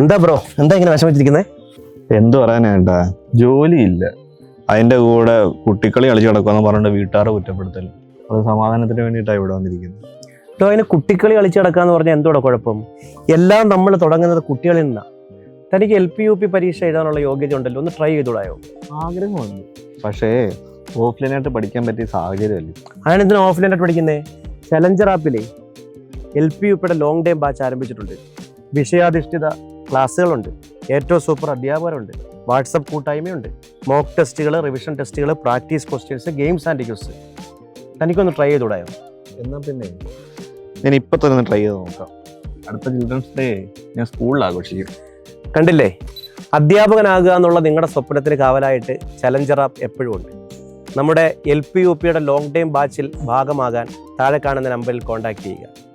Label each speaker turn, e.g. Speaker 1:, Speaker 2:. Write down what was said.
Speaker 1: എന്താ ബ്രോ? എന്താ ഇങ്ങനെ വിഷമിച്ചിരിക്കുന്നത്
Speaker 2: എന്ത് പറയാനേട്ടാ ജോലിയില്ല. അതിന്റെ കൂടെ കുട്ടിക്കളി കളിച്ചു കിടക്കുമെന്ന് പറഞ്ഞിട്ട് വീട്ടുകാരെ കുറ്റപ്പെടുത്തൽ അത് സമാധാനത്തിന് വേണ്ടിയിട്ടാണ് ഇവിടെ വന്നിരിക്കുന്നത്
Speaker 1: ബ്രോ അതിന് കുട്ടിക്കളി കിടക്കുക കിടക്കാന്ന് പറഞ്ഞാൽ എന്തോടെ കുഴപ്പം? എല്ലാം നമ്മൾ തുടങ്ങുന്നത് കുട്ടികളിൽ നിന്നാണ് തനിക്ക് എൽ പി യു പി പരീക്ഷ എഴുതാനുള്ള യോഗ്യത ഉണ്ടല്ലോ ഒന്ന് ട്രൈ ചെയ്തൂടായോ?
Speaker 2: ആഗ്രഹമുണ്ട്. പക്ഷേ ഓഫ്ലൈനായിട്ട് പഠിക്കാൻ പറ്റിയ സാഹചര്യമല്ലേ.
Speaker 1: അങ്ങനെ എന്തിനാ ഓഫ്ലൈനായിട്ട് പഠിക്കുന്നത് ചലഞ്ചർ ആപ്പിലെ എൽ പി യു പിയുടെ ലോങ് ടൈം ബാച്ച് ആരംഭിച്ചിട്ടുണ്ട്. വിഷയാധിഷ്ഠിത ക്ലാസ്സുകളുണ്ട്. ഏറ്റവും സൂപ്പർ അധ്യാപകരുണ്ട്. വാട്സപ്പ് കൂട്ടായ്മയുണ്ട്. മോക്ക് ടെസ്റ്റുകൾ റിവിഷൻ ടെസ്റ്റുകൾ practice questions games and quizzes തനിക്കൊന്ന് try ചെയ്തുകൂടായോ?
Speaker 2: എന്നാൽ പിന്നെ? ഞാൻ ഇപ്പം തന്നെ ട്രൈ ചെയ്ത് നോക്കാം. അടുത്ത ചിൽഡ്രൻസ് ഡേ ഞാൻ സ്കൂളിൽ ആഘോഷിക്കും.
Speaker 1: കണ്ടില്ലേ? അധ്യാപകനാകുക എന്നുള്ള നിങ്ങളുടെ സ്വപ്നത്തിന് കാവലായിട്ട് ചലഞ്ചർ ആപ്പ് എപ്പോഴും ഉണ്ട്. നമ്മുടെ എൽ പി യു പിയുടെ ലോങ് ടൈം ബാച്ചിൽ ഭാഗമാകാൻ താഴെ കാണുന്ന നമ്പറിൽ കോൺടാക്ട് ചെയ്യുക.